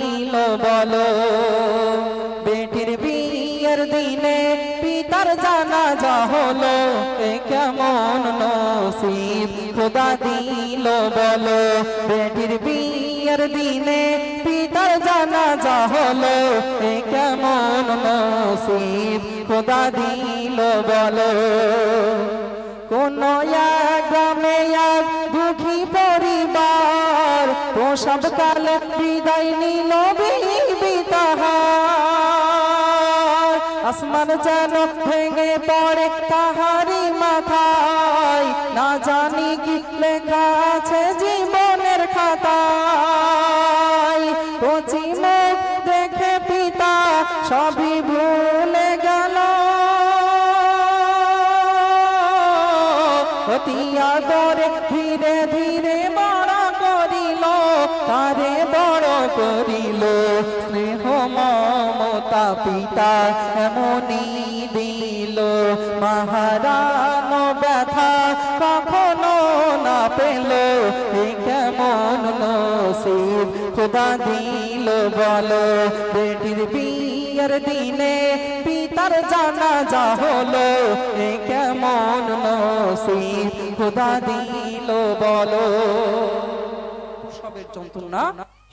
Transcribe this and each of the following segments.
দিল বলো, বেটির বিয়ের দিনে পিতার জানাজা হলো, এ কেমন নসিব খোদা দিল বলো, বেটির বিয়ের দিনে পিতার জানাজা হলো, এ কেমন নসিব খোদা দিল বলো। কোন এক প্রসব কালে বিদায় নিল আসমান যেন ভেঙে পড়ে তাহারি মাথায়। না জানি কি লেখা আছে জীবনের খাতায়। কচি মুখ দেখে পিতা সবই ভুলে গেল। অতি আদরে ধীরে পিতা এমনই দিল। মহারান ব্যথা কখনো না পেল। কেমন নসিব খোদা দিল বলো। বেটির বিয়ের দিনে পিতার জানা যা হলো কেমন নসিব খোদা দিল বলো। প্রসবের যন্ত্রণা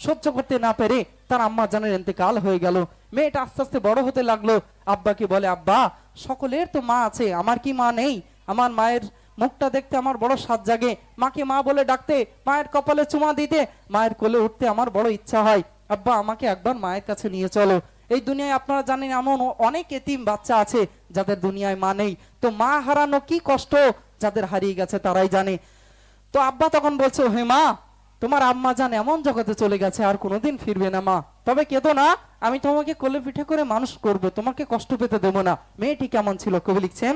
সহ্য করতে না পেরে তার আম্মা জানের ইন্তেকাল হয়ে গেল। মেয়েটা আস্তে আস্তে বড় হতে লাগল। আব্বাকে বলে, আব্বা, সকলের তো মা আছে, আমার কি মা নেই? আমার মায়ের মুখটা দেখতে আমার বড় সাত জাগে। মাকে মা বলে ডাকতে, মায়ের কপালে চুমা দিতে, মায়ের কোলে উঠতে আমার বড় ইচ্ছা হয়। আব্বা, আমাকে একবার মায়ের কাছে নিয়ে চলো। এই দুনিয়ায় আপনারা জানেন এমন অনেক এতিম বাচ্চা আছে যাদের দুনিয়ায় মা নেই। তো মা হারানো কি কষ্ট? যাদের হারিয়ে গেছে তারাই জানে। তো আব্বা তখন বলছে হে মা তোমার আম্মা জান এমন জগতে চলে গেছে আর কোনোদিন ফিরবে না মা। তবে কেঁদো না আমি তোমাকে কোলে পিঠে করে মানুষ করব তোমাকে কষ্ট পেতে দেবো না। মেয়েটি কেমন ছিল কবি লিখছেন?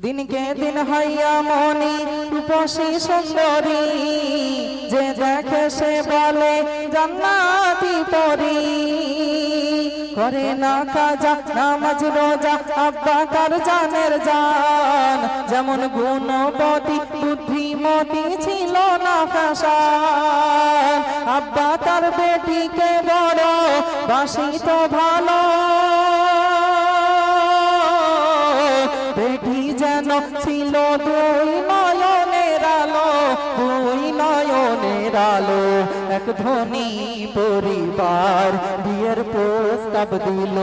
দিনকে দিন হইয়া মনি রূপসী সুন্দরী যে দেখে সে বলে জান্নাতি পরি করে না কাজা নামাজ রোজা আব্বা তার জানের জান। যেমন গুণবতী বুদ্ধিমতী ছিল আব্বা তার বেটিকে বড় তো ভালো। এক ধনী পরিবার, বিয়ের প্রস্তাব দিল।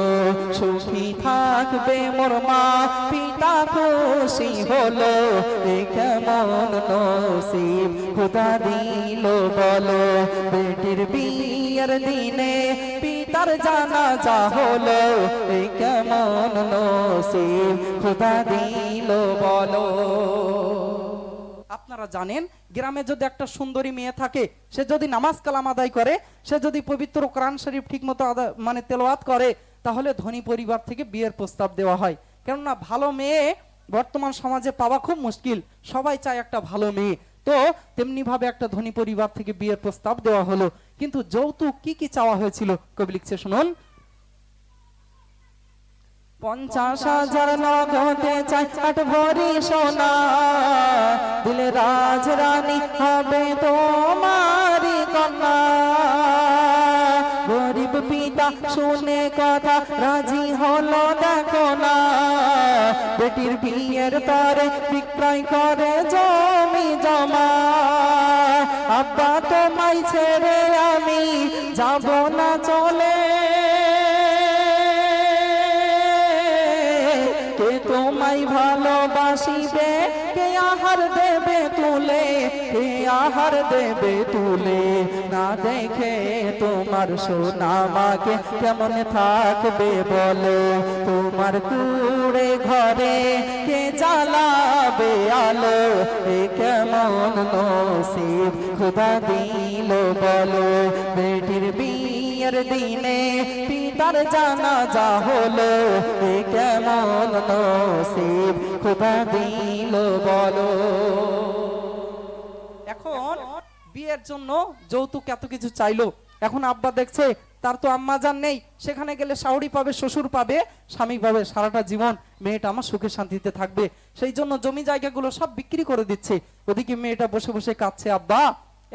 সুখী থাকবে মোর মা, পিতা খুশি হলো। কেমন নসিব, খুদা দিল বলো। বেটির বিয়ের দিনে পিতার জানা যা হলো কেমন নসিব, খুদা দিল বলো। আপনারা জানেন, গ্রামে যদি একটা সুন্দরী মেয়ে থাকে, সে যদি নামাজ কালাম আদায় করে, সে যদি পবিত্র কোরআন শরীফ ঠিক মতো মানে তেলাওয়াত করে, তাহলে ধনী পরিবার থেকে বিয়ের প্রস্তাব দেওয়া হয়। কেননা ভালো মেয়ে বর্তমান সমাজে পাওয়া খুব মুশকিল, সবাই চায় একটা ভালো মেয়ে। তো তেমনি ভাবে একটা ধনী পরিবার থেকে বিয়ের প্রস্তাব দেওয়া হলো। কিন্তু যৌতুক কি কি চাওয়া হয়েছিল? কবি লিখছে, শুনুন। পঞ্চাশ হাজার নগদে চাই, আট ভরি সোনা। দিলে রাজ রানী হবে তোমারি কন্যা। গরিব পিতা শুনে কথা, রাজি হলো দেখো না। বেটির বিয়ের তরে বিক্রয় করে জমি জমা। আব্বা তোমায় ছেড়ে আমি যাব না চলে। আহার দেবে তুলে কে আহার দেবে তুলে। না দেখে তোমার সোনামাকে কেমন থাকবে বলো? তোমার কুড়ে ঘরে কে জ্বালাবে আলো? এ কেমন নসিব খুদা দিল বলো। বেটির বিয়ের দিনে পিতার জানা যা হলো, এ কেমন নসিব খুদা দিল, বলো। এখন বিয়ের জন্য যৌতুক এত কিছু চাইলো। এখন আব্বা দেখছে, তার তো আম্মা জান নেই। সেখানে গেলে শাওড়ি পাবে, শ্বশুর পাবে, স্বামী পাবে, সারাটা জীবন মেয়েটা আমার সুখে শান্তিতে থাকবে। সেই জন্য জমি জায়গাগুলো সব বিক্রি করে দিচ্ছে। ওদিকে মেয়েটা বসে বসে কাঁদছে, আব্বা,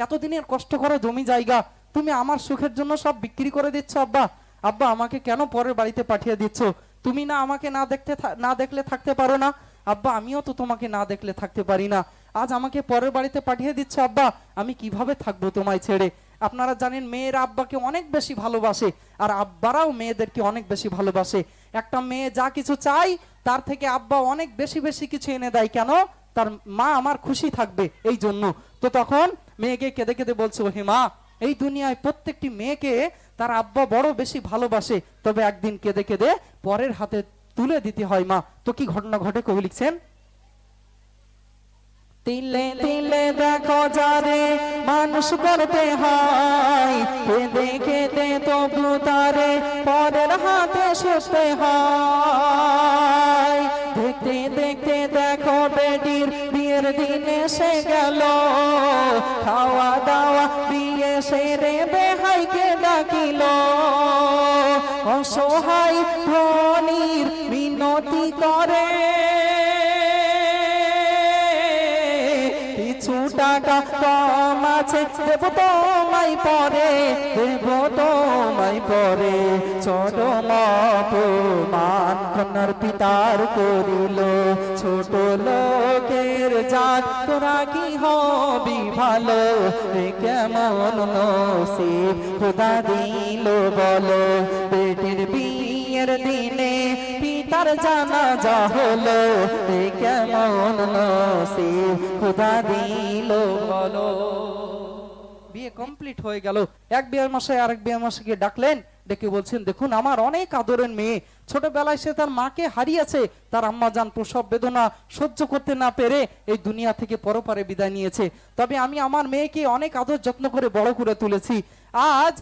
এতদিনের কষ্ট করা জমি জায়গা, তুমি আমার সুখের জন্য সব বিক্রি করে দিচ্ছ, আব্বা। আব্বা, আমাকে কেন পরের বাড়িতে পাঠিয়ে দিচ্ছ? তুমি না আমাকে না দেখতে না দেখলে থাকতে পারো না। আব্বা, আমিও তো তোমাকে না দেখলে থাকতে পারি না। আজ আমাকে পরের বাড়িতে পাঠিয়ে দিচ্ছ, আব্বা। আমি কীভাবে থাকব তোমায় ছেড়ে? আপনারা জানেন, মেয়েরা আব্বাকে অনেক বেশি ভালোবাসে, আর আব্বারাও মেয়েদেরকে অনেক বেশি ভালোবাসে। একটা মেয়ে যা কিছু চাই, তার থেকে আব্বা অনেক বেশি বেশি কিছু এনে দেয়। কেন? তার মা আমার খুশি থাকবে এই জন্য। তো তখন মেয়েকে কেঁদে কেঁদে বলছে "ও হে মা, এই দুনিয়ায় প্রত্যেকটি মেয়েকে তার আব্বা বড় বেশি ভালোবাসে। তবে একদিন কেঁদে কেঁদে পরের হাতে তুলে দিতে হয় মা। তো কি ঘটনা ঘটে কবি লিখছেন? তিলে তিলে দেখো যারে মানুষ করতে হয় কেঁদে তবু তারে পরের হাতে সরতে হয়। দেখতে দেখতে দেখো বেটির বিয়ের দিন এসে গেল। তোমায় পরে, দেব তোমায় পরে। চরম অপমান কন্যার পিতার করিল। ছোট লোকের জাত, তোরা কি হবি ভালো? কেমন নসিব খোদা দিল বলো। বেটির বিয়ের দিনে পিতার জানা যা হলো কেমন নসিব খোদা দিল বলো। বিয়ে কমপ্লিট হয়ে গেল। এক বিয়ের মাসে আরেক বিয়ের মাসে গিয়ে ডাকলেন, ডেকে বলছেন, দেখুন, আমার অনেক আদরের মেয়ে। ছোটবেলায় সে তার মাকে হারিয়েছে। তার আম্মা যান প্রসব বেদনা সহ্য করতে না পেরে এই দুনিয়া থেকে পরপারে বিদায় নিয়েছে। তবে আমি আমার মেয়েকে অনেক আদর যত্ন করে বড় করে তুলেছি। আজ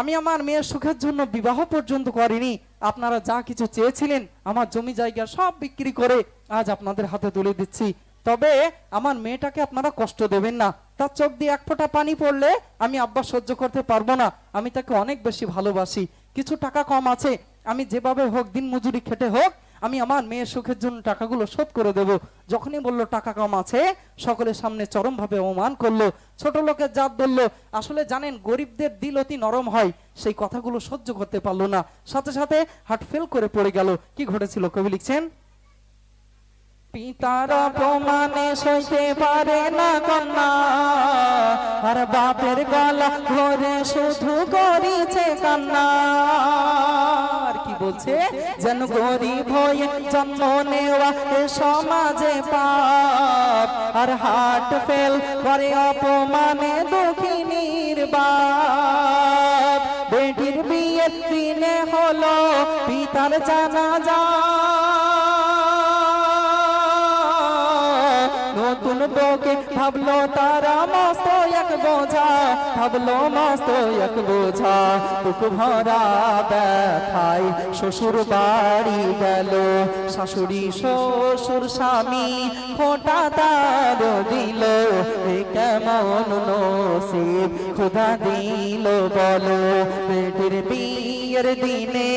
আমি আমার মেয়ের সুখের জন্য বিবাহ পর্যন্ত করিনি। আপনারা যা কিছু চেয়েছিলেন, আমার জমি জায়গা সব বিক্রি করে আজ আপনাদের হাতে তুলে দিচ্ছি। তবে আমার মেয়েটাকে আপনারা কষ্ট দেবেন না। তার চোখ দিয়ে এক ফোঁটা পানি পড়লে আমি আব্বা সহ্য করতে পারব না। আমি তাকে অনেক বেশি ভালোবাসি। কিছু টাকা কম আছে। আমি যেভাবে হোক, দিন মজুরি খেটে হোক, আমি আমার মেয়ের সুখের জন্য টাকাগুলো শোধ করে দেব। যখনই বলল টাকা কম আছে, সকলের সামনে চরমভাবে অপমান করল। ছোট লোকের জাত বলল, আসলে জানেন, গরিবদের দিল অতি নরম হয়। সেই কথাগুলো সহ্য করতে পারল না। সাথে সাথে হার্ট ফেল করে পড়ে গেল। কি ঘটেছিল কবি লিখছেন? পিতার অপমানে সইতে পারে না কন্যা। আর বাপের গলা ধরে শুধু করিছে কান্না। কি বলছে? যেন গরিব হয়ে জন্ম নেওয়া সমাজে পাপ। আর হাট ফেল করে অপমানে দক্ষিণীর বাপ বেটির বিয়ের দিনে হলো পিতার জানা যা নতুন বউকে ভাবলো তারা মস্ত এক বোঝা। ভাবলো মস্ত এক বোঝা। বুক ভরা ব্যথায় শ্বশুর বাড়ি গেল। শাশুড়ি, শ্বশুর স্বামী খোটা তার দিল। এ কেমন নসিব খোদা দিল বলো। বেটির বিয়ের দিনে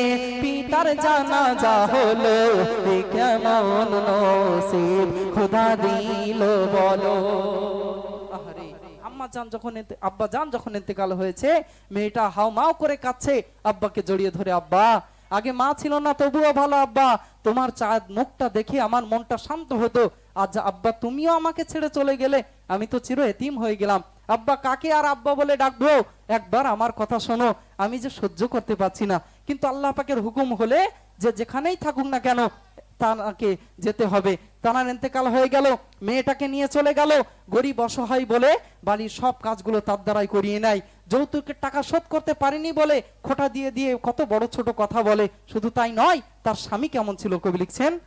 পিতার জানা যা হলো কেমন নসিব, খোদা দিল বলো। করে কাচ্ছে আব্বাকে জড়িয়ে ধরে, আব্বা, আগে মা ছিল না, তবুও ভালো, আব্বা, তোমার চাঁদ মুখটা দেখে আমার মনটা শান্ত হতো। আজ আব্বা, তুমিও আমাকে ছেড়ে চলে গেলে, আমি তো চির এতিম হয়ে গেলাম। আব্বা, কাকে আর আব্বা বলে ডাকবো? একবার আমার কথা শোনো, আমি যে সহ্য করতে পারছি না। কিন্তু আল্লাহ পাকের হুকুম হলে যে যেখানেই থাকুক না কেন তাকে যেতে হবে। তানার ইন্তেকাল হয়ে গেল, মেয়েটাকে নিয়ে চলে গেল। গরিব অসহায় বলে বাড়ির সব কাজগুলো তার দ্বারাই করিয়ে নেয়। যৌতুকের টাকা শোধ করতে পারেনি বলে খোটা দিয়ে দিয়ে কত বড় ছোট কথা বলে। শুধু তাই নয়, তার স্বামী কেমন ছিল কবি লিখছেন?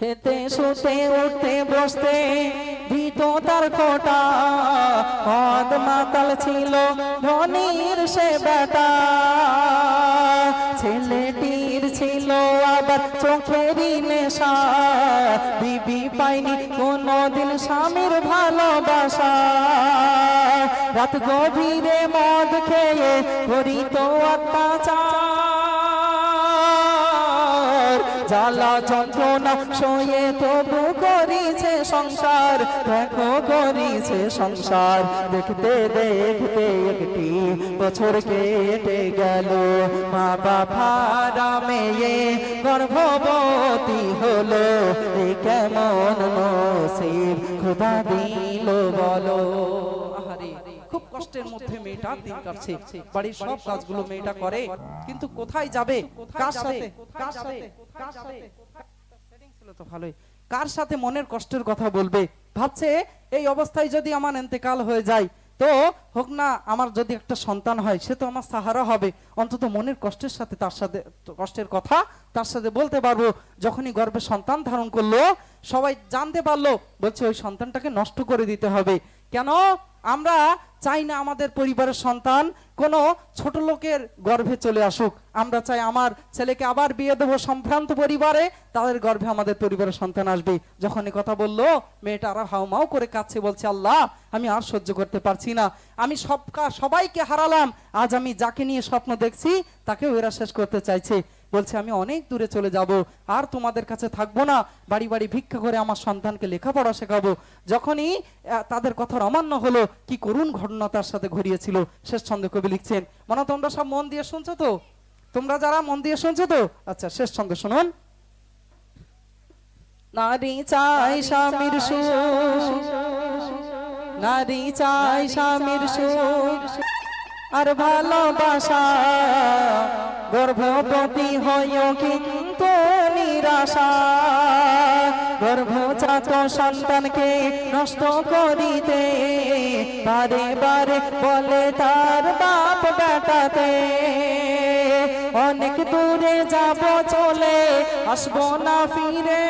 খেতে শুতে উঠতে, বসতে দিত তার খোটা মদ মাতাল ছিল ধনির সে বেটা ছেলেটির ছিল আবার চোখেরই নেশা। বিবি পাইনি কোনদিন স্বামীর ভালোবাসা। রাত গভীরে মদ খেয়ে করিত অত্যাচার জ্বালা যন্ত্রণা সয়ে তবু করিছে সংসার। দেখো করিছে সংসার। দেখতে দেখতে একটি বছর কেটে গেল। মা বাবা মেয়ে গর্ভবতী হলো। এ কেমন নসিব? খোদা দিল বলো। কষ্টের মধ্যে মেয়েটা দিন কাটছে। বাড়ির সব কাজগুলো মেয়েটা করে। কিন্তু কোথায় যাবে? কার সাথে? কার সাথে? কার সাথে? Setting ছিল তো ভালোই। কার সাথে মনের কষ্টের কথা বলবে? ভাবছে এই অবস্থায় যদি আমার এতেকাল হয়ে যায় তো হোক না আমার যদি একটা সন্তান হয় সে তো আমার সাহারা হবে। অন্তত মনের কষ্টের সাথে তার সাথে কষ্টের কথা তার সাথে বলতে পারব। যখনই গর্ভে সন্তান ধারণ করল সবাই জানতে পারল বলছে ওই সন্তানটাকে নষ্ট করে দিতে হবে। কেন? আমরা চাই না আমাদের পরিবারের সন্তান কোনো ছোট লোকের গর্ভে চলে আসুক। আমরা চাই আমার ছেলেকে আবার বিয়ে দেবো সম্ভ্রান্ত পরিবারে, তাদের গর্ভে আমাদের পরিবারের সন্তান আসবে। যখন এ কথা বলল, মেয়েটা আরও হাউমাউ করে কাছে বলছে, আল্লাহ, আমি আর সহ্য করতে পারছি না। আমি সবকা, সবাইকে হারালাম। আজ আমি যাকে নিয়ে স্বপ্ন দেখছি, তাকেও এরা শেষ করতে চাইছে। বলছে আমি অনেক দূরে চলে যাব আর তোমাদের কাছে থাকব না। বাড়ি বাড়ি ভিক্ষা করে আমার সন্তানকে লেখাপড়া শেখাবো। যখনই তাদের কথার অমান্য হলো কি করুণ ঘটনা তার সাথে ঘটিয়েছিল শেষ ছন্দে কবি লিখছেন মনে তোমরা সব মন দিয়ে শুনছো তো? তোমরা যারা মন দিয়ে শুনছো তো? আচ্ছা শেষ ছন্দে শুনুন। নারী চাই স্বামীর সুখ। নারী চাই স্বামীর সুখ। আর ভালোবাসা গর্ভবতী হইও কিন্তু নিরাশা। গর্ভজাত সন্তানকে নষ্ট করিতে বারে বারে বলে তার বাপ বেটাতে। অনেক দূরে যাব চলে, আসব না ফিরে।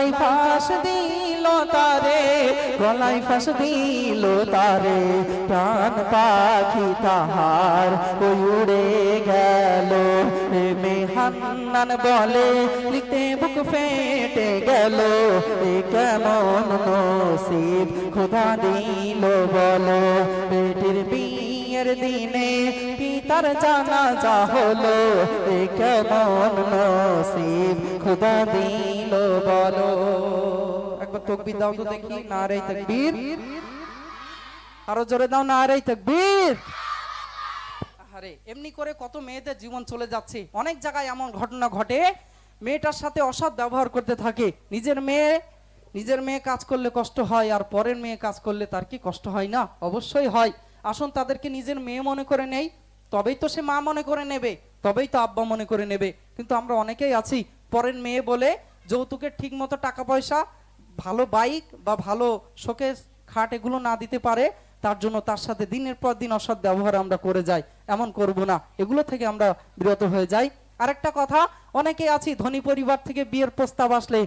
গলাই ফাঁস দিল তারে গলাই ফাঁস দিল তারে। প্রাণ পাখি তাহার ওই উড়ে গেল। মে বলে, লিখতে বুক ফেটে গেল। এ কেমন নসিব, খোদা দিল বলো। বেটির বিয়ের দিনে পিতার জানাজা হলো, এ কেমন নসিব? খোদা দিল, বলো। একবার তকবির দাও তো দেখি না রে তকবীর। আরও জোরে দাও না রে তকবীর। আরে এমনি করে কত মেয়েদের জীবন চলে যাচ্ছে। অনেক জায়গায় এমন ঘটনা ঘটে, মেয়েটার সাথে অসৎ ব্যবহার করতে থাকে। নিজের মেয়ে নিজের মেয়ে কাজ করলে কষ্ট হয়, আর পরের মেয়ে কাজ করলে তার কি কষ্ট হয় না? অবশ্যই হয়। আসুন, তাদেরকে নিজের মেয়ে মনে করে নেই। তবেই তো সে মা মনে করে নেবে, তবেই তো আব্বা মনে করে নেবে। কিন্তু আমরা অনেকেই আছি, পরের মেয়ে বলে যৌতুকের ঠিক মতো টাকা পয়সা, ভালো বাইক বা ভালো শোকেস, খাট এগুলো না দিতে পারে, তার জন্য তার সাথে দিনের পর দিন অসৎ ব্যবহার আমরা করে যাই, এমন করব না। এগুলো থেকে আমরা বিরত হয়ে যাই। আরেকটা কথা অনেকে আছি, ধনী পরিবার থেকে বিয়ের প্রস্তাব আসলে